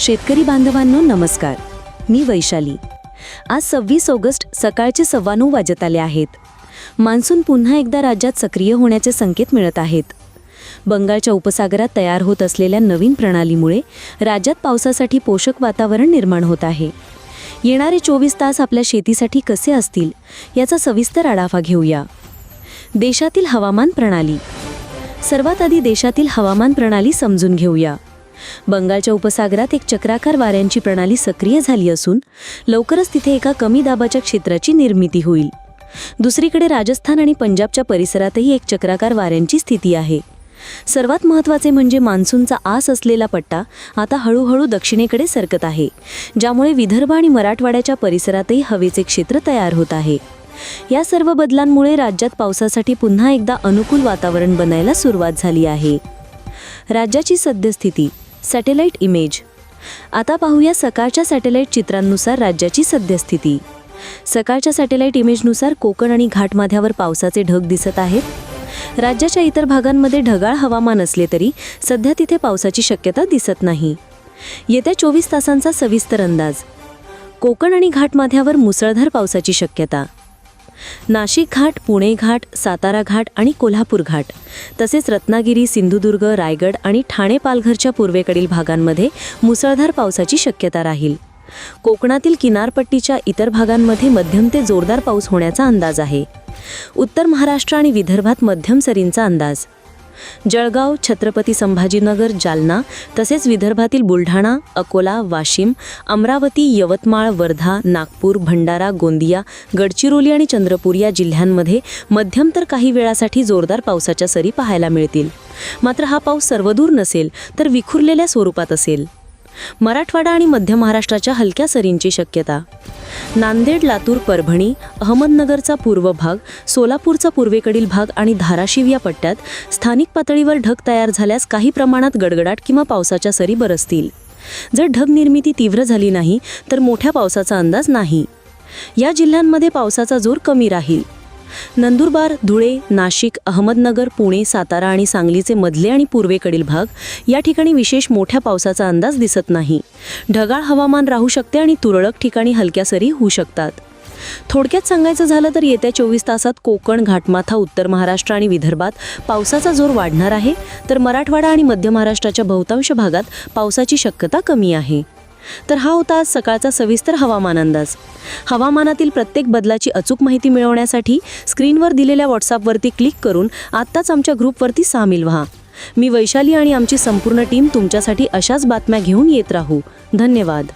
शेतकरी बांधवांनो नमस्कार. मी वैशाली. आज सव्वीस ऑगस्ट सकाळचे सव्वा नऊ वाजत आले आहेत. मान्सून पुन्हा एकदा राज्यात सक्रिय होण्याचे संकेत मिळत आहेत. बंगालच्या उपसागरात तयार होत असलेल्या नवीन प्रणालीमुळे राज्यात पावसासाठी पोषक वातावरण निर्माण होत आहे. येणारे चोवीस तास आपल्या शेतीसाठी कसे असतील याचा सविस्तर आढावा घेऊया. देशातील हवामान प्रणाली. सर्वात आधी देशातील हवामान प्रणाली समजून घेऊया. बंगालच्या उपसागरात एक चक्राकार वाऱ्यांची प्रणाली सक्रिय झाली असून लवकरच तिथे एका कमी दाबाच्या क्षेत्राची निर्मिती होईल. दुसरीकडे राजस्थान आणि पंजाबच्या परिसरातही एक चक्राकार वाऱ्यांची स्थिती आहे. सर्वात महत्त्वाचे म्हणजे मान्सूनचा आस असलेला पट्टा आता हळूहळू दक्षिणेकडे सरकत आहे ज्यामुळे विदर्भ आणि मराठवाड्याच्या परिसरातही हवेचे क्षेत्र तयार होत आहे. या सर्व बदलांमुळे राज्यात पावसासाठी पुन्हा एकदा अनुकूल वातावरण बनायला सुरुवात झाली आहे. राज्याची सद्यस्थिती सॅटेलाईट इमेज. आता पाहूया सकाळच्या सॅटेलाईट चित्रांनुसार राज्याची सद्यस्थिती. सकाळच्या सॅटेलाईट इमेजनुसार कोकण आणि घाटमाथ्यावर पावसाचे ढग दिसत आहेत. राज्याच्या इतर भागांमध्ये ढगाळ हवामान असले तरी सध्या तिथे पावसाची शक्यता दिसत नाही. येत्या चोवीस तासांचा सविस्तर अंदाज. कोकण आणि घाटमाथ्यावर मुसळधार पावसाची शक्यता. नाशिक घाट पुणे घाट सातारा घाट आणि कोल्हापूर घाट. तसेच रत्नागिरी सिंधुदुर्ग रायगड आणि ठाणे पालघरच्या पूर्वेकडील भागांमध्ये मुसळधार पावसाची शक्यता राहील. कोकणातील किनारपट्टीच्या इतर भागांमध्ये मध्यम ते जोरदार पाऊस होण्याचा अंदाज आहे. उत्तर महाराष्ट्र आणि विदर्भात मध्यम सरींचा अंदाज. जळगाव छत्रपती संभाजीनगर जालना तसेच विदर्भातील बुलढाणा अकोला वाशिम अमरावती यवतमाळ वर्धा नागपूर भंडारा गोंदिया गडचिरोली आणि चंद्रपूर या जिल्ह्यांमध्ये मध्यम तर काही वेळासाठी जोरदार पावसाच्या सरी पाहायला मिळतील. मात्र हा पाऊस सर्वदूर नसेल तर विखुरलेल्या स्वरूपात असेल. मराठवाडा आणि मध्य महाराष्ट्राच्या हलक्या सरींची शक्यता. नांदेड लातूर परभणी अहमदनगरचा पूर्व भाग सोलापूरचा पूर्वेकडील भाग आणि धाराशिव या पट्ट्यात स्थानिक पातळीवर ढग तयार झाल्यास काही प्रमाणात गडगडाट किंवा पावसाच्या सरी बरसतील. जर ढग निर्मिती तीव्र झाली नाही तर मोठ्या पावसाचा अंदाज नाही. या जिल्ह्यांमध्ये पावसाचा जोर कमी राहील. नंदुरबार धुळे नाशिक अहमदनगर पुणे सातारा आणि सांगलीचे मधले आणि पूर्वेकडील भाग या ठिकाणी विशेष मोठ्या पावसाचा अंदाज दिसत नाही. ढगाळ हवामान राहू शकते आणि तुरळक ठिकाणी हलक्या सरी होऊ शकतात. थोडक्यात सांगायचं झालं तर येत्या चोवीस तासात कोकण घाटमाथा उत्तर महाराष्ट्र आणि विदर्भात पावसाचा जोर वाढणार आहे. तर मराठवाडा आणि मध्य महाराष्ट्राच्या बहुतांश भागात पावसाची शक्यता कमी आहे. तर हा होता आज सकाळचा सविस्तर हवामान अंदाज. हवामानातील प्रत्येक बदलाची अचूक माहिती मिळवण्यासाठी स्क्रीनवर दिलेल्या व्हॉट्सअपवरती क्लिक करून आत्ताच आमच्या ग्रुपवरती सामील व्हा. मी वैशाली आणि आमची संपूर्ण टीम तुमच्यासाठी अशाच बातम्या घेऊन येत राहू. धन्यवाद.